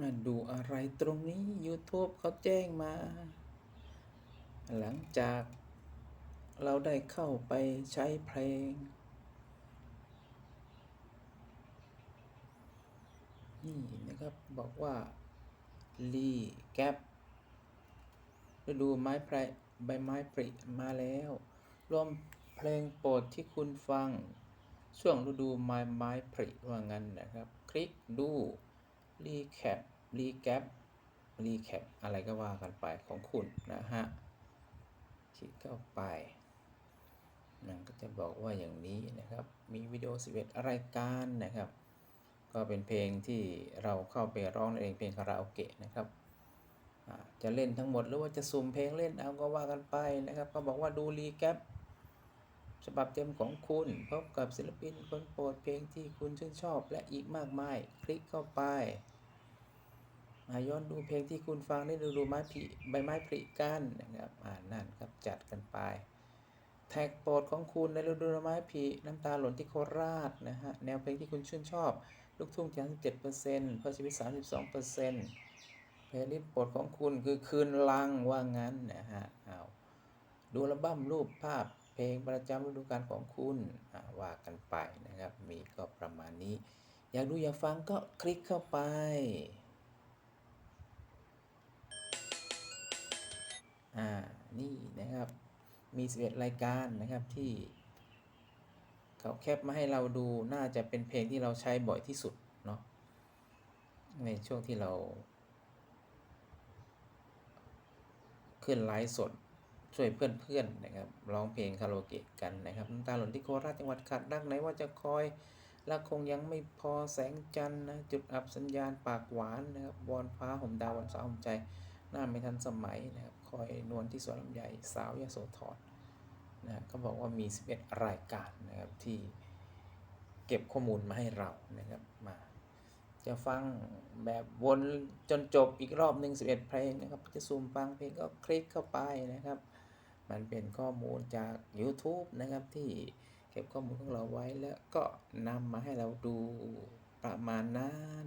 มาดูอะไรตรงนี้ YouTube เขาแจ้งมา หลังจากเราได้เข้าไปใช้เพลง นี่นะครับบอกว่าลีแกปฤดูไม้ไพรใบไม้ผลิมาแล้วรวมเพลงโปรดที่คุณฟัง ช่วงฤดูไม้ไม้ผลิว่างั้นนะครับ คลิกดู รีแคปรีแกปรีแคปอะไรก็ว่ากันไปของคุณนะฮะคลิกเข้าไปมันก็จะบอกว่าอย่างนี้นะครับ มีวิดีโอ 11 รายการนะครับ ก็เป็นเพลงที่เราเข้าไปร้องนั่นเองเพลงคาราโอเกะนะครับ จะเล่นทั้งหมดหรือว่าจะสุ่มเพลงเล่นเอาก็ว่ากันไปนะครับ ก็บอกว่าดูรีแคปฉบับเต็มของคุณพบกับศิลปินคนโปรดเพลงที่คุณชื่นชอบและอีกมากมาย คลิกเข้าไป ย้อนดูเพลงที่คุณฟังได้ดูดูไม้ผลิใบไม้ผลิกันนะครับอ่านนั่นครับจัดกันไป แท็กโปรดของคุณในฤดูไม้ผลิน้ำตาหล่นที่โคราชนะฮะแนวเพลงที่คุณชื่นชอบ ลูกทุ่ง37%เจ็ดเปอร์เซ็นต์พื่อชีวิต32%เพลย์ลิสต์โปรดของคุณคือคืนลังว่างั้นนะฮะเอาดูอัลบั้มรูปภาพเพลงประจำฤดูกาลของคุณอ่าว่ากันไปนะครับ มีก็ประมาณนี้ อยากดูอยากฟังก็คลิกเข้าไป อ่า นี่นะครับ มี 11 รายการนะครับที่เขาแคปมาให้เราดูน่าจะเป็นเพลงที่เราใช้บ่อยที่สุดเนาะในช่วงที่เรา ขึ้นไลฟ์สดช่วยเพื่อนๆนะครับร้องเพลงคาราโอเกะกันนะครับน้ำตาหล่นที่โคราชจังหวัดขาดรักไหนว่าจะคอยรักคงยังไม่พอแสงจันทร์นะจุดอับสัญญาณปากหวานนะครับวอนฟ้าห่มดาววันสาวห่มใจ หน้าไม่ทันสมัยนะครับคอยนวลที่สวนลำไยสาวยาโสธรนะก็บอกว่ามี 11 รายการนะครับที่เก็บข้อมูลมาให้เรานะครับมาจะฟังแบบวนจนจบอีกรอบหนึ่ง11 เพลงนะครับ จะซูมฟังเพลงก็คลิกเข้าไปนะครับ มันเป็นข้อมูลจาก YouTube นะครับที่เก็บข้อมูลของเราไว้แล้วก็นำมาให้เราดูประมาณนั้น